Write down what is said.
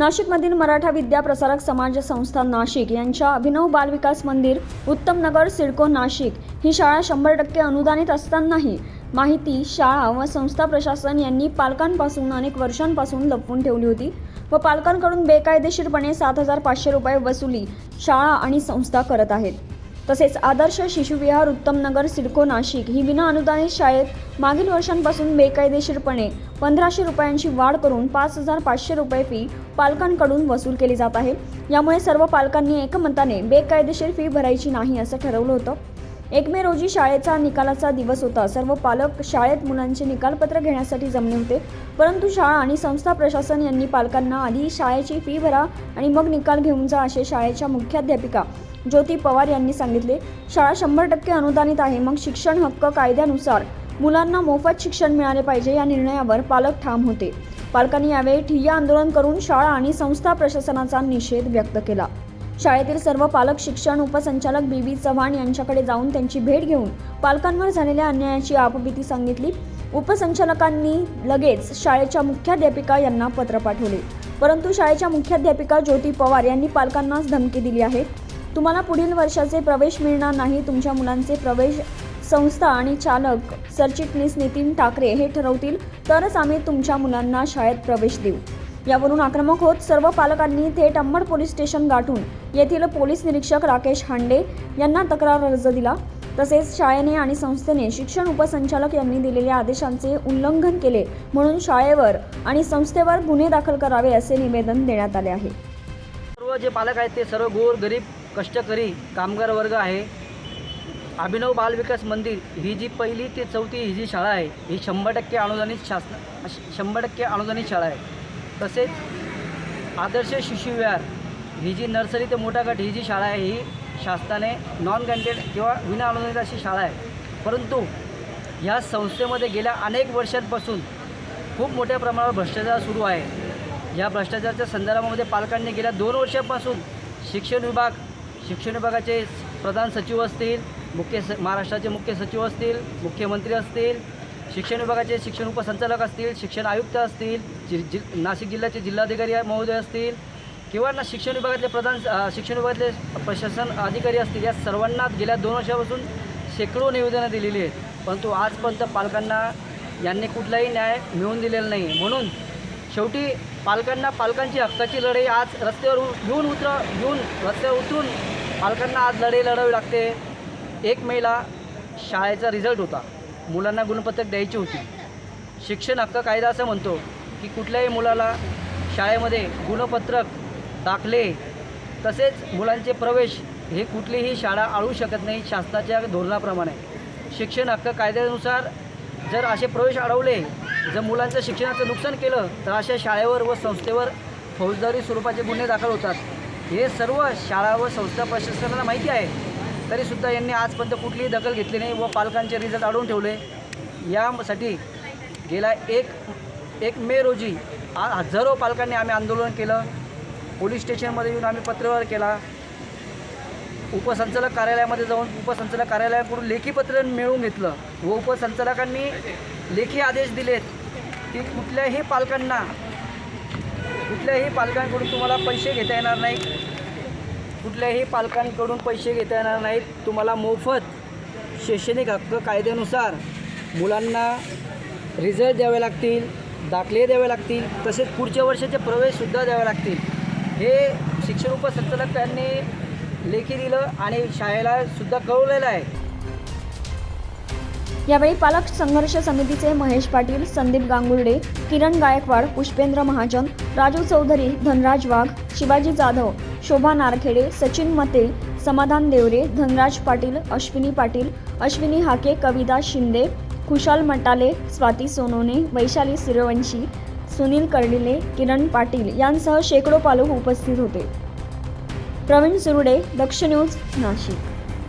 नाशिकमधील मराठा विद्या प्रसारक समाज संस्था नाशिक यांच्या अभिनव बालविकास मंदिर उत्तम नगर सिडको नाशिक ही शाळा शंभर टक्के अनुदानित असतानाही माहिती शाळा व संस्था प्रशासन यांनी पालकांपासून अनेक वर्षांपासून लपवून ठेवली होती व पालकांकडून बेकायदेशीरपणे सात हजार पाचशे रुपये वसुली शाळा आणि संस्था करत आहेत. तसेच आदर्श शिशुविहार उत्तम नगर सिडको नाशिक ही विना अनुदानित शाळेत मागील वर्षांपासून बेकायदेशीरपणे पंधराशे रुपयांची वाढ करून पाच हजार पाचशे रुपये फी पालकांकडून वसूल केली जात आहे. यामुळे सर्व पालकांनी एकमताने बेकायदेशीर फी भरायची नाही असं ठरवलं होतं. एक मे रोजी शाळेचा निकालाचा दिवस होता. सर्व पालक शाळेत मुलांचे निकालपत्र घेण्यासाठी जमले होते. परंतु शाळा आणि संस्था प्रशासन यांनी पालकांना आधी शाळेची फी भरा आणि मग निकाल घेऊन जा असे शाळेच्या मुख्याध्यापिका ज्योती पवार यांनी सांगितले शाळा शंभर टक्के अनुदानित आहे. मग शिक्षण हक्क कायद्यानुसार मुलांना मोफत शिक्षण मिळाले पाहिजे या निर्णयावर पालक ठाम होते. पालकांनी यावेळी ठिय्या आंदोलन करून शाळा आणि संस्था प्रशासनाचा निषेध व्यक्त केला. शाळेतील सर्व पालक शिक्षण उपसंचालक बी. बी. चव्हाण यांच्याकडे जाऊन त्यांची भेट घेऊन पालकांवर झालेल्या अन्यायाची आपबीती सांगितली. उपसंचालकांनी लगेच शाळेच्या मुख्याध्यापिका यांना पत्र पाठवले. परंतु शाळेच्या मुख्याध्यापिका ज्योती पवार यांनी पालकांनाच धमकी दिली आहे. तुम्हाला पुढील वर्षाचे प्रवेश मिळणार नाही. तुमच्या मुलांचे प्रवेश संस्था आणि चालक सरचिटणीस नितीन ठाकरे हे ठरवतील. तरच आम्ही तुमच्या मुलांना शाळेत प्रवेश देऊ. यावरून आक्रमक होत सर्व पालकांनी थेट अंबड पोलीस स्टेशन गाठून येथील पोलीस निरीक्षक राकेश हांडे यांना तक्रार अर्ज दिला. तसेच शाळेने आणि संस्थेने शिक्षण उपसंचालक यांनी दिलेल्या आदेशांचे उल्लंघन केले म्हणून शाळेवर आणि संस्थेवर गुन्हे दाखल करावे असे निवेदन देण्यात आले आहे. सर्व जे पालक आहेत ते सर्व गोर गरीब कष्टकरी कामगार वर्ग आहे. अभिनव बालविकास मंदिर ही जी पहिली ते चौथी ही जी शाळा आहे ही शंभर टक्के अनुदानित शासन शंभर टक्के अनुदानित शाळा आहे. तसेच आदर्श शिशुविहार ही जी नर्सरी ते मोठा गट ही जी शाळा आहे ही शासनाने नॉन गॅन्टेड किंवा विना अनुदानित अशी शाळा आहे. परंतु ह्या संस्थेमध्ये गेल्या अनेक वर्षांपासून खूप मोठ्या प्रमाणावर भ्रष्टाचार सुरू आहे. या भ्रष्टाचाराच्या संदर्भामध्ये पालकांनी गेल्या दोन वर्षापासून शिक्षण विभाग शिक्षण विभागाचे प्रधान सचिव असतील मुख्य स महाराष्ट्राचे मुख्य सचिव असतील मुख्यमंत्री असतील शिक्षण विभागाचे शिक्षण उपसंचालक असतील शिक्षण आयुक्त असतील जि जि नाशिक जिल्ह्याचे जिल्हाधिकारी महोदय असतील किंवा ना शिक्षण विभागातले प्रधान शिक्षण विभागातले प्रशासन अधिकारी असतील या सर्वांना गेल्या दोन वर्षापासून शेकडो निवेदनं दिलेली आहेत. परंतु आजपर्यंत पालकांना यांनी कुठलाही न्याय मिळवून दिलेला नाही. म्हणून शेवटी पालकांना पालकांची हक्काची लढाई आज रस्त्यावर उ- येऊन उतर येऊन रस्त्यावर उतरून पालकांना आज लढाई लढावी लागते. एक मेला शाळेचा रिझल्ट होता. मुलांना गुणपत्रक द्यायची होती. शिक्षण हक्क कायदा असं म्हणतो की कुठल्याही मुलाला शाळेमध्ये गुणपत्रक दाखले तसेच मुलांचे प्रवेश हे कुठलीही शाळा आळू शकत नाही शासनाच्या धोरणाप्रमाणे. शिक्षण हक्क कायद्यानुसार जर असे प्रवेश अडवले जर मुलांचं शिक्षणाचं नुकसान केलं तर अशा शाळेवर व संस्थेवर फौजदारी स्वरूपाचे गुन्हे दाखल होतात. हे सर्व शाळा व संस्था प्रशासनाला माहिती आहे. तरीसुद्धा यांनी आजपर्यंत कुठलीही दखल घेतली नाही व पालकांचे रिझल्ट अडवून ठेवले. यासाठी गेल्या एक एक मे रोजी आ हजारो पालकांनी आम्ही आंदोलन केलं. पोलीस स्टेशनमध्ये येऊन आम्ही पत्रव्यवहार केला. उपसंचालक कार्यालयामध्ये जाऊन उपसंचालक कार्यालयाकडून लेखी पत्र मिळवून घेतलं व उपसंचालकांनी लेखी आदेश दिलेत की कुठल्याही पालकांना कुठल्याही पालकांकडून तुम्हाला पैसे घेता येणार नाहीत. कुठल्याही पालकांकडून पैसे घेता येणार नाहीत. तुम्हाला मोफत शैक्षणिक हक्क कायद्यानुसार मुलांना रिझल्ट द्यावे लागतील दाखले द्यावे लागतील तसेच पुढच्या वर्षाचे प्रवेशसुद्धा द्यावे लागतील. हे शिक्षण उपसंचालकांनी लेखी दिलं आणि शाळेला सुद्धा कळवलेलं आहे. यावेळी पालक संघर्ष समितीचे महेश पाटील संदीप गांगुर्डे किरण गायकवाड पुष्पेंद्र महाजन राजू चौधरी धनराज वाघ शिवाजी जाधव शोभा नारखेडे सचिन मते समाधान देवरे धनराज पाटील अश्विनी पाटील अश्विनी हाके कविता शिंदे खुशाल मटाले स्वाती सोनोने वैशाली सूर्यवंशी सुनील कर्डिले किरण पाटील यांसह शेकडो पालक उपस्थित होते. प्रवीण सुरुडे दक्ष न्यूज नाशिक.